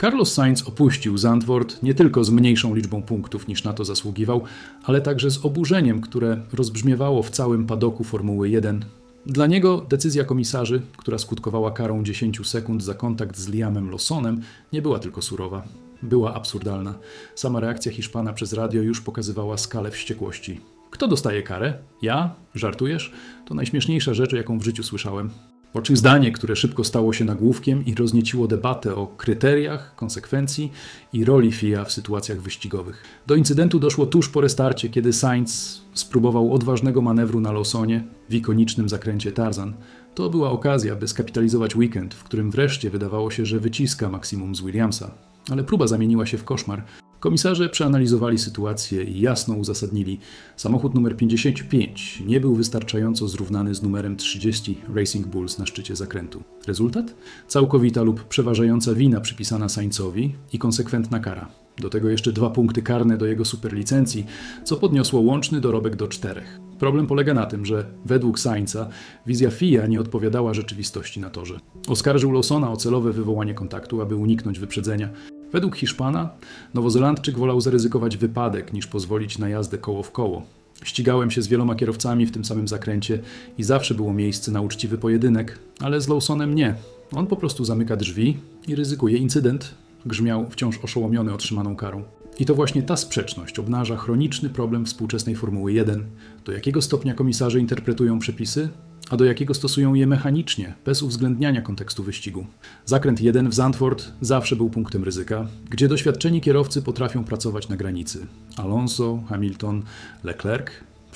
Carlos Sainz opuścił Zandvoort nie tylko z mniejszą liczbą punktów niż na to zasługiwał, ale także z oburzeniem, które rozbrzmiewało w całym padoku Formuły 1. Dla niego decyzja komisarzy, która skutkowała karą 10 sekund za kontakt z Liamem Lawsonem, nie była tylko surowa. Była absurdalna. Sama reakcja Hiszpana przez radio już pokazywała skalę wściekłości. Kto dostaje karę? Ja? Żartujesz? To najśmieszniejsza rzecz, jaką w życiu słyszałem. Po czym zdanie, które szybko stało się nagłówkiem i roznieciło debatę o kryteriach, konsekwencji i roli FIA w sytuacjach wyścigowych. Do incydentu doszło tuż po restarcie, kiedy Sainz spróbował odważnego manewru na Lawsonie w ikonicznym zakręcie Tarzan. To była okazja, by skapitalizować weekend, w którym wreszcie wydawało się, że wyciska maksimum z Williamsa. Ale próba zamieniła się w koszmar. Komisarze przeanalizowali sytuację i jasno uzasadnili. Samochód numer 55 nie był wystarczająco zrównany z numerem 30 Racing Bulls na szczycie zakrętu. Rezultat? Całkowita lub przeważająca wina przypisana Sainzowi i konsekwentna kara. Do tego jeszcze dwa punkty karne do jego superlicencji, co podniosło łączny dorobek do czterech. Problem polega na tym, że według Sainza wizja FIA nie odpowiadała rzeczywistości na torze. Oskarżył Lawsona o celowe wywołanie kontaktu, aby uniknąć wyprzedzenia. Według Hiszpana Nowozelandczyk wolał zaryzykować wypadek niż pozwolić na jazdę koło w koło. Ścigałem się z wieloma kierowcami w tym samym zakręcie i zawsze było miejsce na uczciwy pojedynek, ale z Lawsonem nie. On po prostu zamyka drzwi i ryzykuje incydent, grzmiał wciąż oszołomiony otrzymaną karą. I to właśnie ta sprzeczność obnaża chroniczny problem współczesnej Formuły 1. Do jakiego stopnia komisarze interpretują przepisy, a do jakiego stosują je mechanicznie, bez uwzględniania kontekstu wyścigu. Zakręt 1 w Zandvoort zawsze był punktem ryzyka, gdzie doświadczeni kierowcy potrafią pracować na granicy. Alonso, Hamilton, Leclerc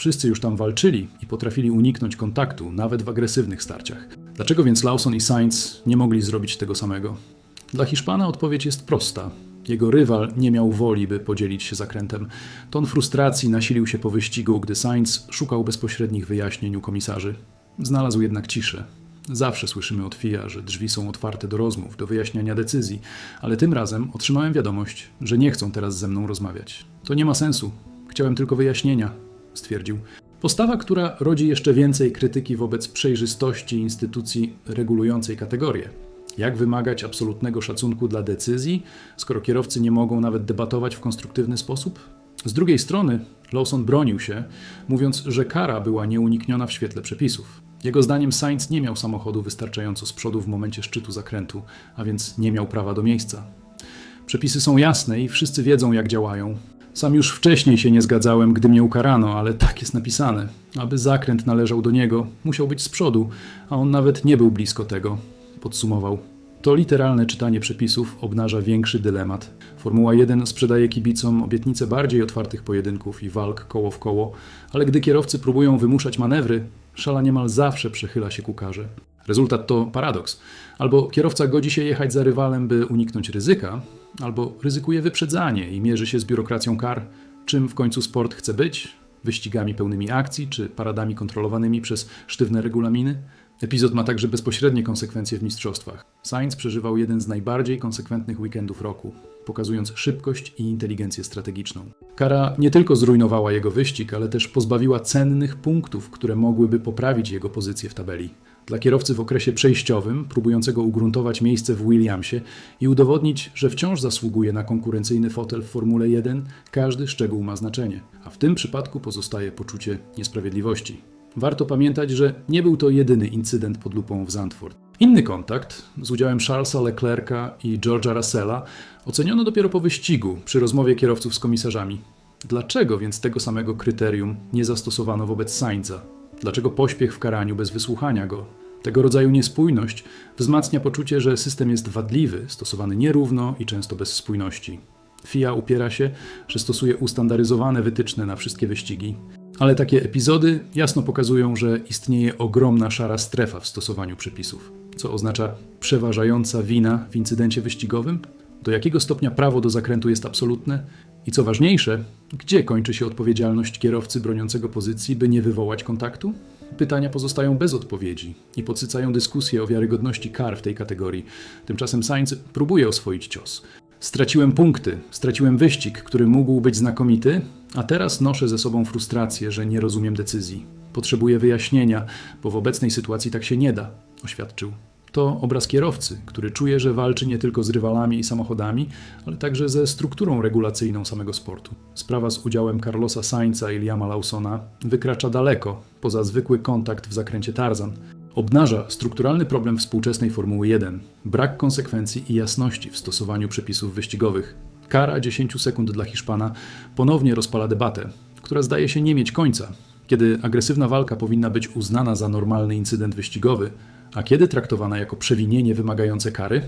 Wszyscy już tam walczyli i potrafili uniknąć kontaktu, nawet w agresywnych starciach. Dlaczego więc Lawson i Sainz nie mogli zrobić tego samego? Dla Hiszpana odpowiedź jest prosta. Jego rywal nie miał woli, by podzielić się zakrętem. Ton frustracji nasilił się po wyścigu, gdy Sainz szukał bezpośrednich wyjaśnień u komisarzy. Znalazł jednak ciszę. Zawsze słyszymy od FIA, że drzwi są otwarte do rozmów, do wyjaśniania decyzji, ale tym razem otrzymałem wiadomość, że nie chcą teraz ze mną rozmawiać. To nie ma sensu. Chciałem tylko wyjaśnienia, stwierdził. Postawa, która rodzi jeszcze więcej krytyki wobec przejrzystości instytucji regulującej kategorię. Jak wymagać absolutnego szacunku dla decyzji, skoro kierowcy nie mogą nawet debatować w konstruktywny sposób? Z drugiej strony, Lawson bronił się, mówiąc, że kara była nieunikniona w świetle przepisów. Jego zdaniem Sainz nie miał samochodu wystarczająco z przodu w momencie szczytu zakrętu, a więc nie miał prawa do miejsca. Przepisy są jasne i wszyscy wiedzą, jak działają. Sam już wcześniej się nie zgadzałem, gdy mnie ukarano, ale tak jest napisane. Aby zakręt należał do niego, musiał być z przodu, a on nawet nie był blisko tego, podsumował. To literalne czytanie przepisów obnaża większy dylemat. Formuła 1 sprzedaje kibicom obietnicę bardziej otwartych pojedynków i walk koło w koło, ale gdy kierowcy próbują wymuszać manewry, szala niemal zawsze przechyla się ku karze. Rezultat to paradoks. Albo kierowca godzi się jechać za rywalem, by uniknąć ryzyka, albo ryzykuje wyprzedzanie i mierzy się z biurokracją kar. Czym w końcu sport chce być? Wyścigami pełnymi akcji, czy paradami kontrolowanymi przez sztywne regulaminy? Epizod ma także bezpośrednie konsekwencje w mistrzostwach. Sainz przeżywał jeden z najbardziej konsekwentnych weekendów roku, pokazując szybkość i inteligencję strategiczną. Kara nie tylko zrujnowała jego wyścig, ale też pozbawiła cennych punktów, które mogłyby poprawić jego pozycję w tabeli. Dla kierowcy w okresie przejściowym, próbującego ugruntować miejsce w Williamsie i udowodnić, że wciąż zasługuje na konkurencyjny fotel w Formule 1, każdy szczegół ma znaczenie, a w tym przypadku pozostaje poczucie niesprawiedliwości. Warto pamiętać, że nie był to jedyny incydent pod lupą w Zandvoort. Inny kontakt z udziałem Charlesa Leclerca i George'a Russella oceniono dopiero po wyścigu przy rozmowie kierowców z komisarzami. Dlaczego więc tego samego kryterium nie zastosowano wobec Sainza? Dlaczego pośpiech w karaniu bez wysłuchania go? Tego rodzaju niespójność wzmacnia poczucie, że system jest wadliwy, stosowany nierówno i często bez spójności. FIA upiera się, że stosuje ustandaryzowane wytyczne na wszystkie wyścigi, ale takie epizody jasno pokazują, że istnieje ogromna szara strefa w stosowaniu przepisów, co oznacza przeważająca wina w incydencie wyścigowym, do jakiego stopnia prawo do zakrętu jest absolutne i co ważniejsze, gdzie kończy się odpowiedzialność kierowcy broniącego pozycji, by nie wywołać kontaktu? Pytania pozostają bez odpowiedzi i podsycają dyskusję o wiarygodności kar w tej kategorii. Tymczasem Sainz próbuje oswoić cios. Straciłem punkty, straciłem wyścig, który mógł być znakomity, a teraz noszę ze sobą frustrację, że nie rozumiem decyzji. Potrzebuję wyjaśnienia, bo w obecnej sytuacji tak się nie da, oświadczył. To obraz kierowcy, który czuje, że walczy nie tylko z rywalami i samochodami, ale także ze strukturą regulacyjną samego sportu. Sprawa z udziałem Carlosa Sainza i Liama Lawsona wykracza daleko poza zwykły kontakt w zakręcie Tarzan. Obnaża strukturalny problem współczesnej Formuły 1 brak konsekwencji i jasności w stosowaniu przepisów wyścigowych. Kara 10 sekund dla Hiszpana ponownie rozpala debatę, która zdaje się nie mieć końca. Kiedy agresywna walka powinna być uznana za normalny incydent wyścigowy, a kiedy traktowana jako przewinienie wymagające kary,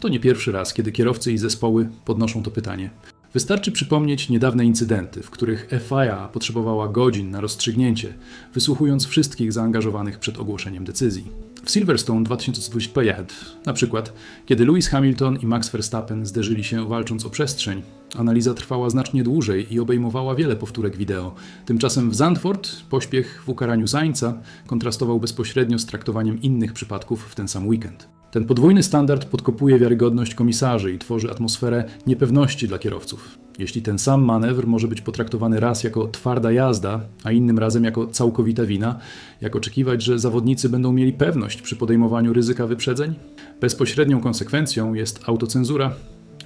to nie pierwszy raz, kiedy kierowcy i zespoły podnoszą to pytanie. Wystarczy przypomnieć niedawne incydenty, w których FIA potrzebowała godzin na rozstrzygnięcie, wysłuchując wszystkich zaangażowanych przed ogłoszeniem decyzji. W Silverstone 2025, na przykład, kiedy Lewis Hamilton i Max Verstappen zderzyli się walcząc o przestrzeń, analiza trwała znacznie dłużej i obejmowała wiele powtórek wideo. Tymczasem w Zandvoort pośpiech w ukaraniu Sainza kontrastował bezpośrednio z traktowaniem innych przypadków w ten sam weekend. Ten podwójny standard podkopuje wiarygodność komisarzy i tworzy atmosferę niepewności dla kierowców. Jeśli ten sam manewr może być potraktowany raz jako twarda jazda, a innym razem jako całkowita wina, jak oczekiwać, że zawodnicy będą mieli pewność przy podejmowaniu ryzyka wyprzedzeń? Bezpośrednią konsekwencją jest autocenzura.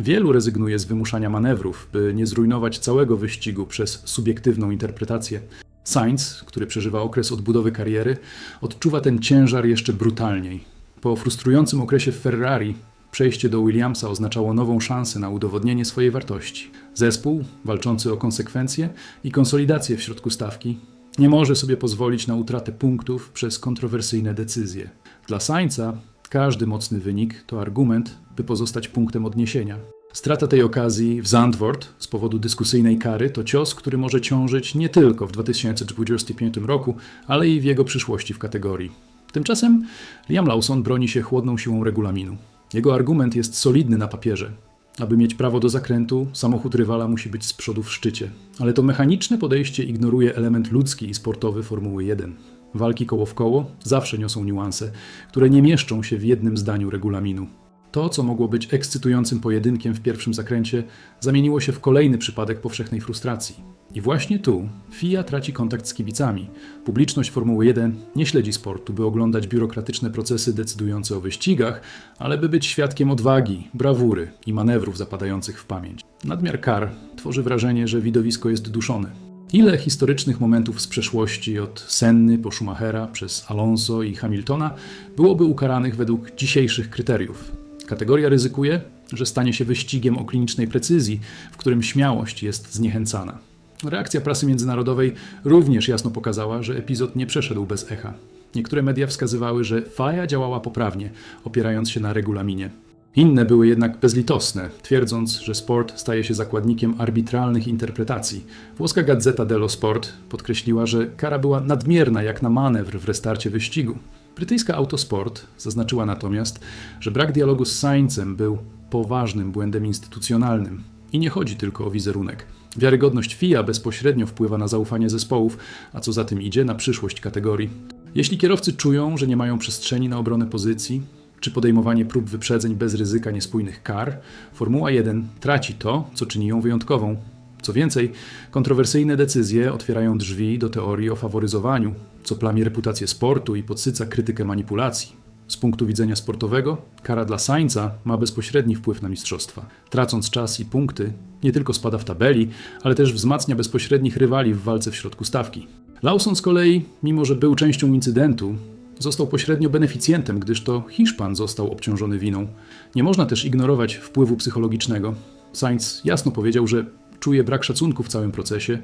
Wielu rezygnuje z wymuszania manewrów, by nie zrujnować całego wyścigu przez subiektywną interpretację. Sainz, który przeżywa okres odbudowy kariery, odczuwa ten ciężar jeszcze brutalniej. Po frustrującym okresie w Ferrari przejście do Williamsa oznaczało nową szansę na udowodnienie swojej wartości. Zespół, walczący o konsekwencje i konsolidację w środku stawki, nie może sobie pozwolić na utratę punktów przez kontrowersyjne decyzje. Dla Sainza każdy mocny wynik to argument, by pozostać punktem odniesienia. Strata tej okazji w Zandvoort z powodu dyskusyjnej kary to cios, który może ciążyć nie tylko w 2025 roku, ale i w jego przyszłości w kategorii. Tymczasem Liam Lawson broni się chłodną siłą regulaminu. Jego argument jest solidny na papierze. Aby mieć prawo do zakrętu, samochód rywala musi być z przodu w szczycie. Ale to mechaniczne podejście ignoruje element ludzki i sportowy Formuły 1. Walki koło w koło zawsze niosą niuanse, które nie mieszczą się w jednym zdaniu regulaminu. To, co mogło być ekscytującym pojedynkiem w pierwszym zakręcie, zamieniło się w kolejny przypadek powszechnej frustracji. I właśnie tu FIA traci kontakt z kibicami. Publiczność Formuły 1 nie śledzi sportu, by oglądać biurokratyczne procesy decydujące o wyścigach, ale by być świadkiem odwagi, brawury i manewrów zapadających w pamięć. Nadmiar kar tworzy wrażenie, że widowisko jest duszone. Ile historycznych momentów z przeszłości, od Senny po Schumachera, przez Alonso i Hamiltona, byłoby ukaranych według dzisiejszych kryteriów? Kategoria ryzykuje, że stanie się wyścigiem o klinicznej precyzji, w którym śmiałość jest zniechęcana. Reakcja prasy międzynarodowej również jasno pokazała, że epizod nie przeszedł bez echa. Niektóre media wskazywały, że FIA działała poprawnie, opierając się na regulaminie. Inne były jednak bezlitosne, twierdząc, że sport staje się zakładnikiem arbitralnych interpretacji. Włoska gazeta dello Sport podkreśliła, że kara była nadmierna jak na manewr w restarcie wyścigu. Brytyjska Autosport zaznaczyła natomiast, że brak dialogu z Saincem był poważnym błędem instytucjonalnym. I nie chodzi tylko o wizerunek. Wiarygodność FIA bezpośrednio wpływa na zaufanie zespołów, a co za tym idzie, na przyszłość kategorii. Jeśli kierowcy czują, że nie mają przestrzeni na obronę pozycji, czy podejmowanie prób wyprzedzeń bez ryzyka niespójnych kar, Formuła 1 traci to, co czyni ją wyjątkową. Co więcej, kontrowersyjne decyzje otwierają drzwi do teorii o faworyzowaniu, co plami reputację sportu i podsyca krytykę manipulacji. Z punktu widzenia sportowego, kara dla Sainza ma bezpośredni wpływ na mistrzostwa. Tracąc czas i punkty, nie tylko spada w tabeli, ale też wzmacnia bezpośrednich rywali w walce w środku stawki. Lawson z kolei, mimo że był częścią incydentu, został pośrednio beneficjentem, gdyż to Hiszpan został obciążony winą. Nie można też ignorować wpływu psychologicznego. Sainz jasno powiedział, że czuje brak szacunku w całym procesie,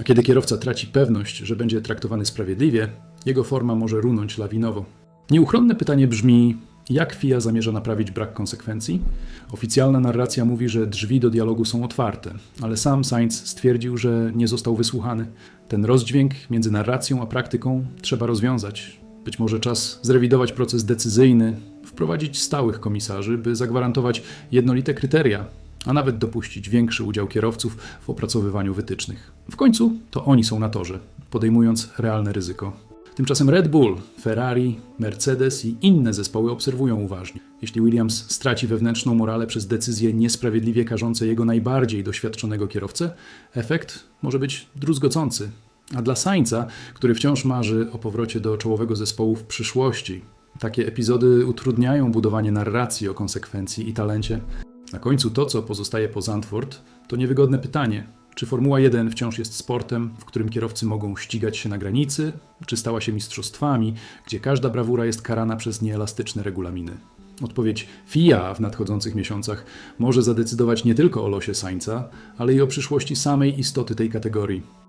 a kiedy kierowca traci pewność, że będzie traktowany sprawiedliwie, jego forma może runąć lawinowo. Nieuchronne pytanie brzmi: jak FIA zamierza naprawić brak konsekwencji? Oficjalna narracja mówi, że drzwi do dialogu są otwarte, ale sam Sainz stwierdził, że nie został wysłuchany. Ten rozdźwięk między narracją a praktyką trzeba rozwiązać. Być może czas zrewidować proces decyzyjny, wprowadzić stałych komisarzy, by zagwarantować jednolite kryteria, a nawet dopuścić większy udział kierowców w opracowywaniu wytycznych. W końcu to oni są na torze, podejmując realne ryzyko. Tymczasem Red Bull, Ferrari, Mercedes i inne zespoły obserwują uważnie. Jeśli Williams straci wewnętrzną morale przez decyzje niesprawiedliwie karzące jego najbardziej doświadczonego kierowcę, efekt może być druzgocący. A dla Sainza, który wciąż marzy o powrocie do czołowego zespołu w przyszłości, Takie epizody utrudniają budowanie narracji o konsekwencji i talencie. Na końcu to, co pozostaje po Zandvoort, to niewygodne pytanie. Czy Formuła 1 wciąż jest sportem, w którym kierowcy mogą ścigać się na granicy, czy stała się mistrzostwami, gdzie każda brawura jest karana przez nieelastyczne regulaminy? Odpowiedź FIA w nadchodzących miesiącach może zadecydować nie tylko o losie Sainza, ale i o przyszłości samej istoty tej kategorii.